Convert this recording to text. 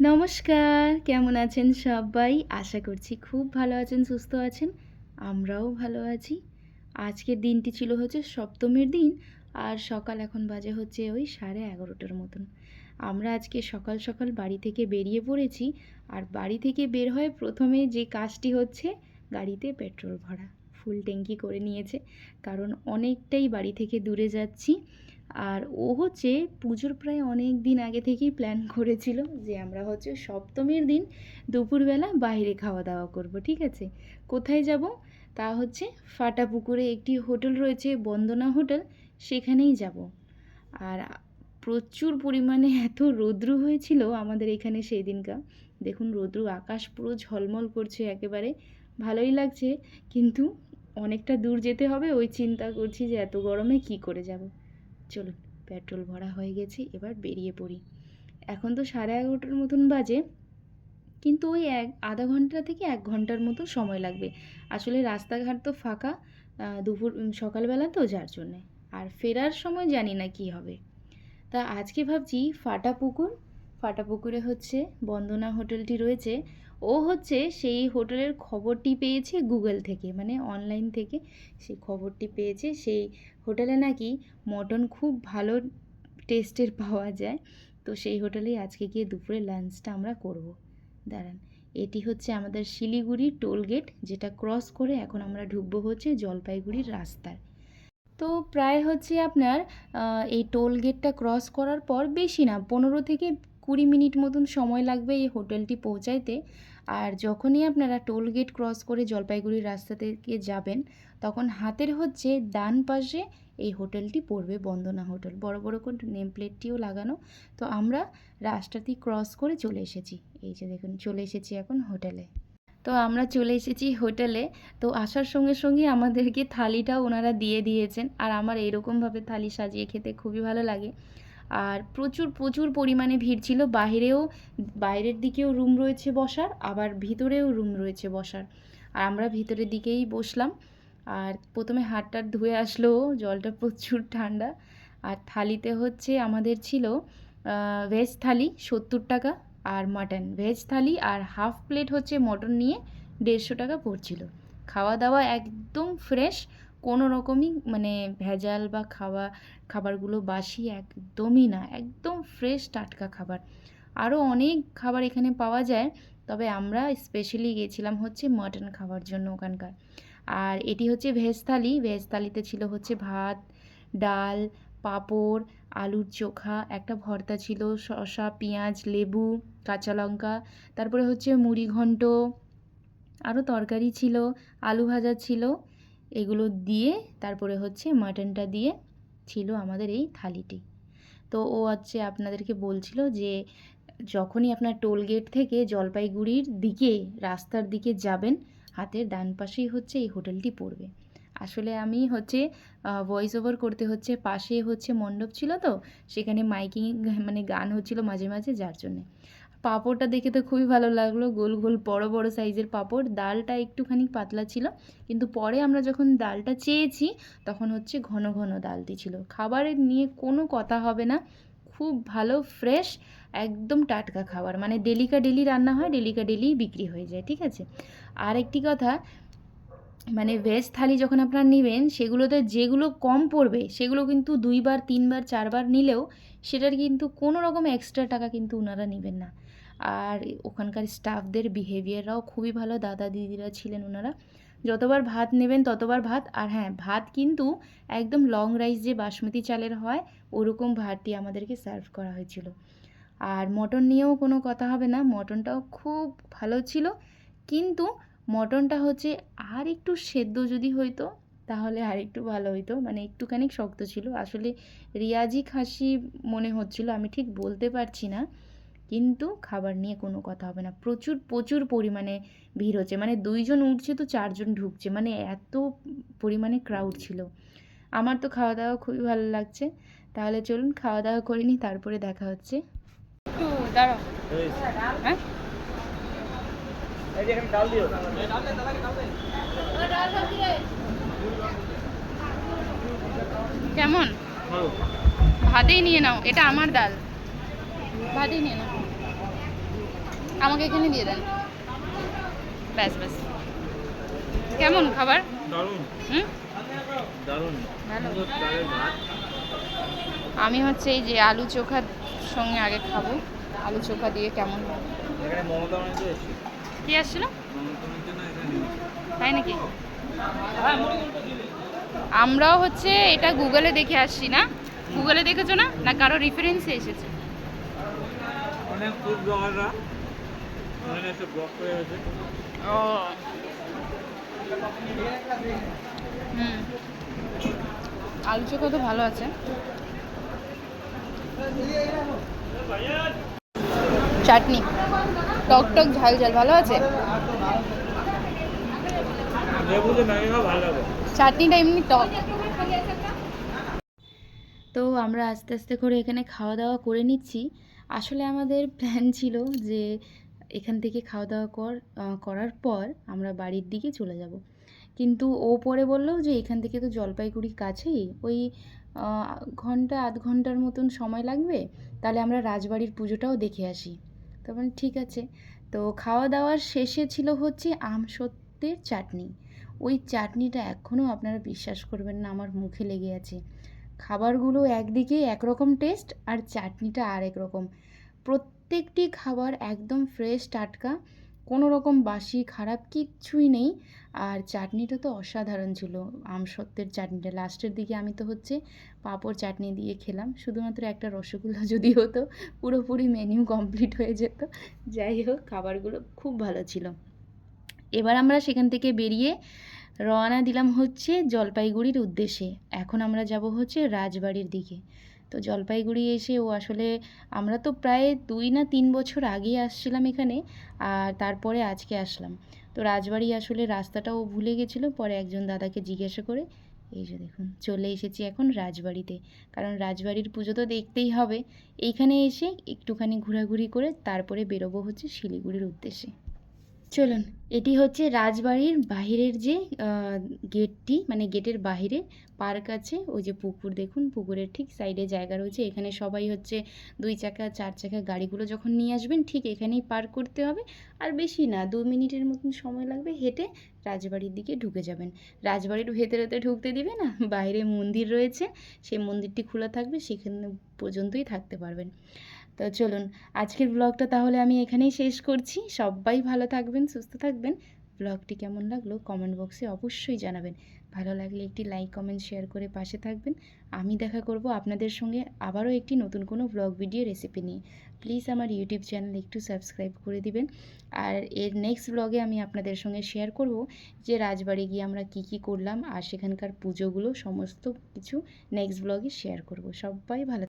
নমস্কার, কেমন আছেন সবাই? আশা করছি খুব ভালো আছেন, সুস্থ আছেন। আমরাও ভালো আছি। আজকের দিনটি ছিল হচ্ছে সপ্তমীর দিন, আর সকাল এখন বাজে হচ্ছে ওই সাড়ে এগারোটার মতন। আমরা আজকে সকাল সকাল বাড়ি থেকে বেরিয়ে পড়েছি, আর বাড়ি থেকে বের হয়ে প্রথমে যে কাজটি হচ্ছে, গাড়িতে পেট্রোল ভরা। ফুল ট্যাঙ্কি করে নিয়েছে, কারণ অনেকটাই বাড়ি থেকে দূরে যাচ্ছি। আর ও হচ্ছে পুজোর প্রায় অনেক দিন আগে থেকেই প্ল্যান করেছিল যে আমরা হচ্ছে সপ্তমীর দিন দুপুরবেলা বাইরে খাওয়া দাওয়া করব, ঠিক আছে? কোথায় যাব? তা হচ্ছে ফাটা পুকুরে একটি হোটেল রয়েছে, বন্দনা হোটেল, সেখানেই যাব। আর প্রচুর পরিমাণে এত রৌদ্র হয়েছিল আমাদের এখানে সেই দিনকার দেখুন রৌদ্র, আকাশ পুরো ঝলমল করছে একেবারে, ভালোই লাগছে। কিন্তু অনেকটা দূর যেতে হবে, ওই চিন্তা করছি যে এত গরমে কি করে যাব? চলুন, পেট্রোল ভরা হয়ে গেছে, এবার বেরিয়ে পড়ি। এখন তো সাড়ে এগারোটার মতন বাজে, কিন্তু ওই এক, আধা ঘণ্টা থেকে এক ঘণ্টার মতো সময় লাগবে। আসলে রাস্তাঘাট তো ফাঁকা দুপুর সকালবেলা তো যার জন্যে। আর ফেরার সময় জানি না কি হবে। তা আজকে ভাবছি ফাটা পুকুর ফাটা পুকুরে হচ্ছে বন্দনা হোটেলটি রয়েছে। ও হচ্ছে সেই হোটেলের খবরটি পেয়েছে গুগল থেকে মানে অনলাইন থেকে সেই খবরটি পেয়েছে। সেই হোটেলে নাকি মটন খুব ভালো টেস্টের পাওয়া যায়। তো সেই হোটেলেই আজকে গিয়ে দুপুরে লাঞ্চটা আমরা করব। দাঁড়ান, এটি হচ্ছে আমাদের শিলিগুড়ি টোল গেট, যেটা ক্রস করে এখন আমরা ঢুকবো হচ্ছে জলপাইগুড়ির রাস্তায়। তো প্রায় হচ্ছে আপনার এই টোল গেটটা ক্রস করার পর বেশি না, পনেরো থেকে কুড়ি মিনিট মতন সময় লাগবে এই হোটেলটি পৌঁছাইতে। আর যখনই আপনারা টোল গেট ক্রস করে জলপাইগুড়ির রাস্তা থেকে যাবেন, তখন হাতের হচ্ছে ডান পাশে এই হোটেলটি পড়বে বন্দনা হোটেল। বড় বড় করে নেম প্লেটটিও লাগানো। তো আমরা রাস্তাটি ক্রস করে চলে এসেছি। এই যে দেখুন, চলে এসেছি এখন হোটেলে। তো আমরা চলে এসেছি হোটেলে। তো আসার সঙ্গে সঙ্গে আমাদেরকে থালিটাও ওনারা দিয়ে দিয়েছেন। আর আমার এরকমভাবে থালি সাজিয়ে খেতে খুবই ভালো লাগে। আর প্রচুর প্রচুর পরিমাণে ভিড় ছিল। বাইরেও বাইরের দিকেও রুম রয়েছে বসার, আবার ভিতরেও রুম রয়েছে বসার। আর আমরা ভিতরের দিকেই বসলাম। আর প্রথমে হাত ধুয়ে আসলো, জলটা প্রচুর ঠান্ডা। আর থালিতে হচ্ছে আমাদের ছিল ভেজ থালি সত্তর টাকা আর মাটন ভেজ থালি আর হাফ প্লেট হচ্ছে মটন নিয়ে দেড়শো টাকা পড়ছিল। খাওয়া দাওয়া একদম ফ্রেশ কোনো রকমই মানে ভেজাল বা খাওয়া, খাবারগুলো বাসি একদমই না, একদম ফ্রেশ টাটকা খাবার। আরও অনেক খাবার এখানে পাওয়া যায়, তবে আমরা স্পেশালি গেছিলাম হচ্ছে মটন খাওয়ার জন্য ওখানকার। আর এটি হচ্ছে ভেজ থালি ভেজ থালিতে ছিল হচ্ছে ভাত, ডাল, পাঁপড়, আলুর চোখা, একটা ভর্তা ছিল, শসা, পেঁয়াজ, লেবু, কাঁচা লঙ্কা, তারপরে হচ্ছে মুড়ি ঘন্ট আরও তরকারি ছিল, আলু ভাজা ছিল এগুলো দিয়ে তারপরে হচ্ছে মাটনটা দিয়ে ছিল আমাদের এই থালিটি। তো ও হচ্ছে আপনাদেরকে বলছিল যে, যখনই আপনার টোল গেট থেকে জলপাইগুড়ির দিকে, রাস্তার দিকে যাবেন, হাতের ডান পাশেই হচ্ছে এই হোটেলটি পড়বে। আসলে আমি হচ্ছে ভয়েস ওভার করতে হচ্ছে পাশে হচ্ছে মণ্ডপ ছিল তো, সেখানে মাইকিং মানে গান হচ্ছিল মাঝে মাঝে যার জন্যে। পাঁপড়টা দেখে তো খুবই ভালো লাগল। গোল গোল বড় বড় সাইজের পাঁপড়। ডালটা একটুখানি পাতলা ছিল। কিন্তু পরে আমরা যখন ডালটা চেয়েছি, তখন হচ্ছে ঘন ঘন ডালটি ছিল। খাবারের নিয়ে কোনো কথা হবে না। খুব ভালো, ফ্রেশ, একদম টাটকা খাবার। মানে ডেলিকা ডেলি রান্না হয়, ডেলিকা ডেলি বিক্রি হয়ে যায়, ঠিক আছে? আর একটি কথা মানে ভেজ থালি যখন আপনারা নেবেন, সেগুলোতে যেগুলো কম পড়বে, সেগুলো কিন্তু দুইবার, তিনবার, চারবার নিলেও, সেটার কিন্তু কোনো রকম এক্সট্রা টাকা কিন্তু ওনারা নেবেন না। আর ওখানকার স্টাফদের বিহেভিয়াররাও খুবই ভালো। দাদা দিদিরা ছিলেন ওনারা। যতবার ভাত নেবেন ততবার ভাত। আর হ্যাঁ ভাত কিন্তু একদম লং রাইস যে বাসমতি চালের হয়, ওরকম ভাতটি আমাদেরকে সার্ভ করা হয়েছিল। আর মটন নিয়েও কোনো কথা হবে না। মটনটাও খুব ভালো ছিল। কিন্তু মটনটা হচ্ছে আর একটু সেদ্ধ যদি হইতো, তাহলে আর একটু ভালো হইতো। মানে একটুখানি শক্ত ছিল। আসলে রিয়াজি খাসি মনে হচ্ছিল, আমি ঠিক বলতে পারছি না। কিন্তু খাবার নিয়ে কোনো কথা হবে না। প্রচুর প্রচুর পরিমাণে ভিড় হচ্ছে। মানে দুইজন উঠছে তো চারজন ঢুকছে। মানে এত পরিমাণে ক্রাউড ছিল। আমার তো খাওয়া দাওয়া খুবই ভালো লাগছে। তাহলে চলুন খাওয়া দাওয়া করে নিই তারপরে দেখা হচ্ছে। হ্যাঁ? কেমন? ভাতেই নিয়ে নাও। এটা আমার ডাল। ভাতেই নিয়ে নাও। আমাকে এখানে দিয়ে দেন। ব্যাস ব্যাস। কেমন খাবার? দারুণ। হুম? দারুণ। ভালো। আমি হচ্ছে এই যে আলু চোখার সঙ্গে আগে খাব। আলু চোখা দিয়ে কেমন এখানে মমতা ব্যানার্জি কি আসছিল? মমতা ব্যানার্জি না এখানে। তাই নাকি? আমরাও হচ্ছে এটা গুগলে দেখে আসছি না? গুগলে দেখেছ না? না কারও রেফারেন্সে এসেছে? অনেক ফুড ব্লগাররা ওখানে এসে ব্লগ করে গেছে আলু তো ভালো আছে। চাটনি। টক টক ঝাল ঝাল, ভালো আছে? চাটনিটা এমনি টক। তো আমরা আস্তে আস্তে করে এখানে খাওয়া দাওয়া করে নিচ্ছি। আসলে আমাদের প্ল্যান ছিল যে এখান থেকে খাওয়া দাওয়া কর করার পর আমরা বাড়ির দিকে চলে যাব। কিন্তু ও পরে বলল যে, এখান থেকে তো জলপাইগুড়ি কাছেই। ওই ঘণ্টা, আধ ঘণ্টার মতন সময় লাগবে। তাহলে আমরা রাজবাড়ির পুজোটাও দেখে আসি। তো মানে ঠিক আছে। তো খাওয়া দাওয়ার শেষে ছিল হচ্ছে আমসত্ত্বের চাটনি। ওই চাটনিটা এখনও আপনারা বিশ্বাস করবেন না, আমার মুখে লেগে আছে। খাবারগুলো একদিকে একরকম টেস্ট আর চাটনিটা আরেক রকম। প্রত্যেকটি খাবার একদম ফ্রেশ টাটকা, কোনো রকম বাসি, খারাপ কিচ্ছুই নেই। আর চাটনিটা তো অসাধারণ ছিল। আমসত্ত্বের চাটনিটা। লাস্টের দিকে আমি তো হচ্ছে পাঁপড় চাটনি দিয়ে খেলাম। শুধুমাত্র একটা রসগোল্লা যদি হতো, পুরোপুরি মেনু কমপ্লিট হয়ে যেত। যাই হোক, খাবারগুলো খুব ভালো ছিল। এবার আমরা সেখান থেকে বেরিয়ে রওনা দিলাম হচ্ছে জলপাইগুড়ির উদ্দেশ্যে। এখন আমরা যাব হচ্ছে রাজবাড়ির দিকে। তো জলপাইগুড়ি এসে ও আসলে আমরা তো প্রায় দুই না তিন বছর আগে আসছিলাম এখানে, আর তারপরে আজকে আসলাম। তো রাজবাড়ি আসলে রাস্তাটা ও ভুলে গেছিল, পরে একজন দাদাকে জিজ্ঞাসা করে, এই যে দেখুন, চলে এসেছি এখন রাজবাড়িতে। কারণ রাজবাড়ির পুজো তো দেখতেই হবে। এইখানে এসে একটুখানি ঘোরাঘুরি করে তারপরে বেরোবো হচ্ছে শিলিগুড়ির উদ্দেশ্যে। চলুন, এটি হচ্ছে রাজবাড়ির বাহিরের যে গেটটি মানে গেটের বাইরে পার্ক আছে, ওই যে পুকুর দেখুন, পুকুরের ঠিক সাইডে জায়গা রয়েছে, এখানে সবাই হচ্ছে দুই চাকা, চার চাকা গাড়িগুলো যখন নিয়ে আসবেন, ঠিক এখানেই পার্ক করতে হবে, আর বেশি না, দু মিনিটের মতন সময় লাগবে, হেঁটে রাজবাড়ির দিকে ঢুকে যাবেন। রাজবাড়ির ভেতরে তো ঢুকতে দিবে না, বাইরে মন্দির রয়েছে, সেই মন্দিরটি খোলা থাকবে, সেখানে পর্যন্তই থাকতে পারবেন। তো চলুন, আজকের ব্লগটা তাহলে আমি এখানেই শেষ করছি। সবাই ভালো থাকবেন, সুস্থ থাকবেন। ব্লগটি কেমন লাগল কমেন্ট বক্সে অবশ্যই জানাবেন। ভালো লাগলে একটি লাইক কমেন্ট শেয়ার করে পাশে থাকবেন। আমি দেখা করব আপনাদের সঙ্গে আবারও একটি নতুন কোনো ব্লগ ভিডিও রেসিপি নিয়ে। প্লিজ আমার ইউটিউব চ্যানেল একটু সাবস্ক্রাইব করে দিবেন। আর এর নেক্সট ব্লগে আমি আপনাদের সঙ্গে শেয়ার করব যে রাজবাড়ি গিয়ে আমরা কি কি করলাম আর সেখানকার পুজোগুলো, সমস্ত কিছু নেক্সট ব্লগে শেয়ার করব। সবাই ভালো